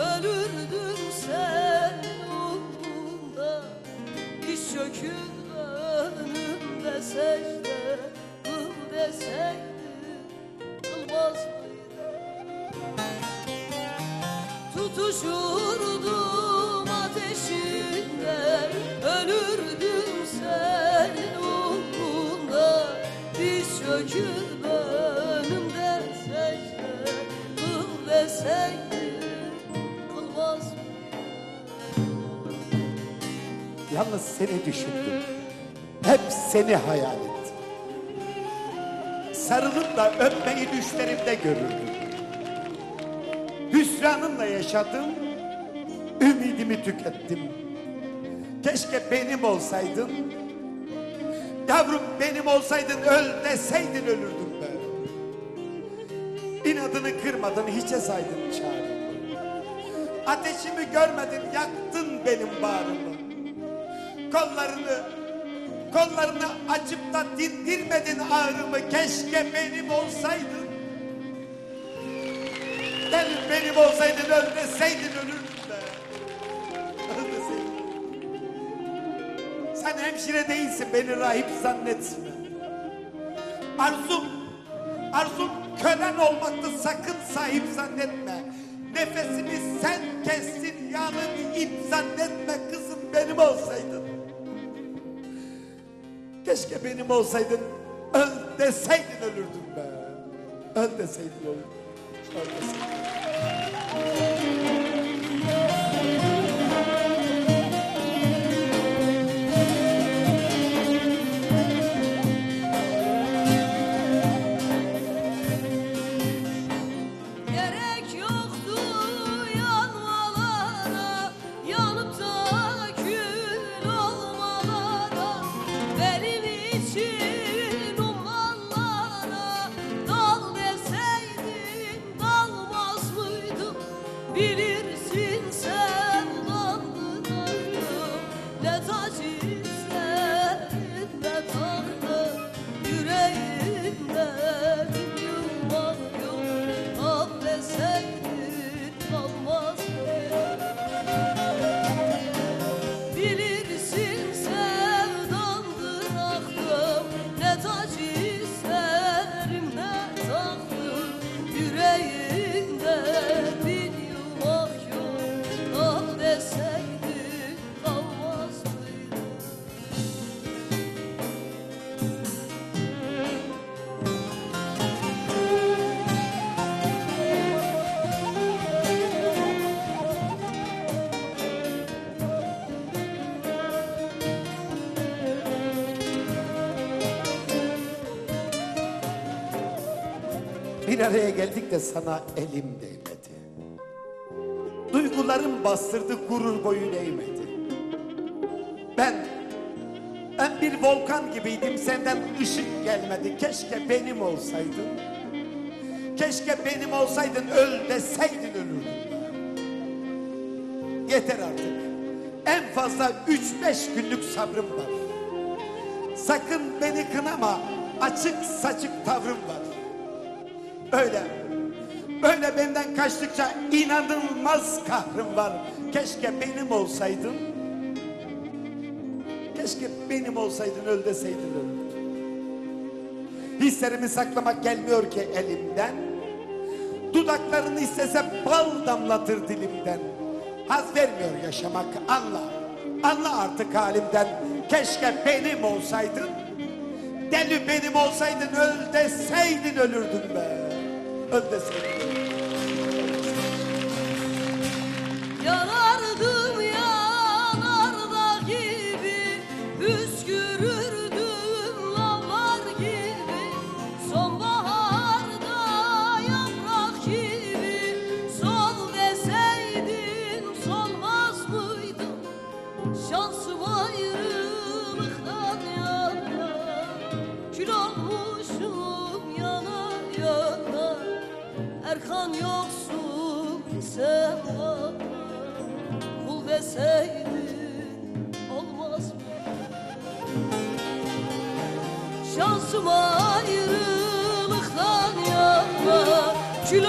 Ölürdüm sen uğrunda Diş çöküp önümde secde Kıl deseydi Kılmaz mıydım Tutuşurdum ateşinde Ölürdüm senin uğrunda Diz çöküp Yalnız seni düşündüm. Hep seni hayal ettim. Sarılıp da öpmeyi düşlerimde görürdüm. Hüsranımla yaşadım, ümidimi tükettim. Keşke benim olsaydın, yavrum benim olsaydın öl deseydin ölürdüm ben. İnadını kırmadın, hiçe saydın çağrımı. Ateşimi görmedin, yaktın benim bağrımı. Kollarını, kollarını açıp da dindirmedin ağrımı. Keşke benim olsaydın. Gel benim olsaydın öl deseydin ölürdüm be. Öl deseydin. Sen hemşire değilsin beni rahip zannetme. Arzum, arzum kölen olmaktı sakın sahip zannetme. Nefesimi sen kestin yağlı bir ip zannetme kızım Keşke benim olsaydın öl deseydin ölürdüm be. Öl deseydin ölürdüm. Öl deseydin. Bir araya geldik de sana elim değmedi. Duygularım bastırdı gurur boyun eğmedi. Ben, ben bir volkan gibiydim senden ışık gelmedi. Keşke benim olsaydın. Keşke benim olsaydın öl deseydin ölürdüm. Yeter artık. En fazla üç beş günlük sabrım var. Sakın beni kınama. Açık saçık tavrım var. Öyle. Öyle benden kaçtıkça inanılmaz kahrım var. Keşke benim olsaydın. Keşke benim olsaydın öl deseydin ölürdüm. Hislerimi saklamak gelmiyor ki elimden. Dudaklarını istese bal damlatır dilimden. Haz vermiyor yaşamak anla. Anla artık halimden. Keşke benim olsaydın. Deli benim olsaydın öl deseydin ölürdüm be. Öl deseydin. Erkan yoksun bana Kul deseydin olmaz mı? Şansım ayrılıktan yana kül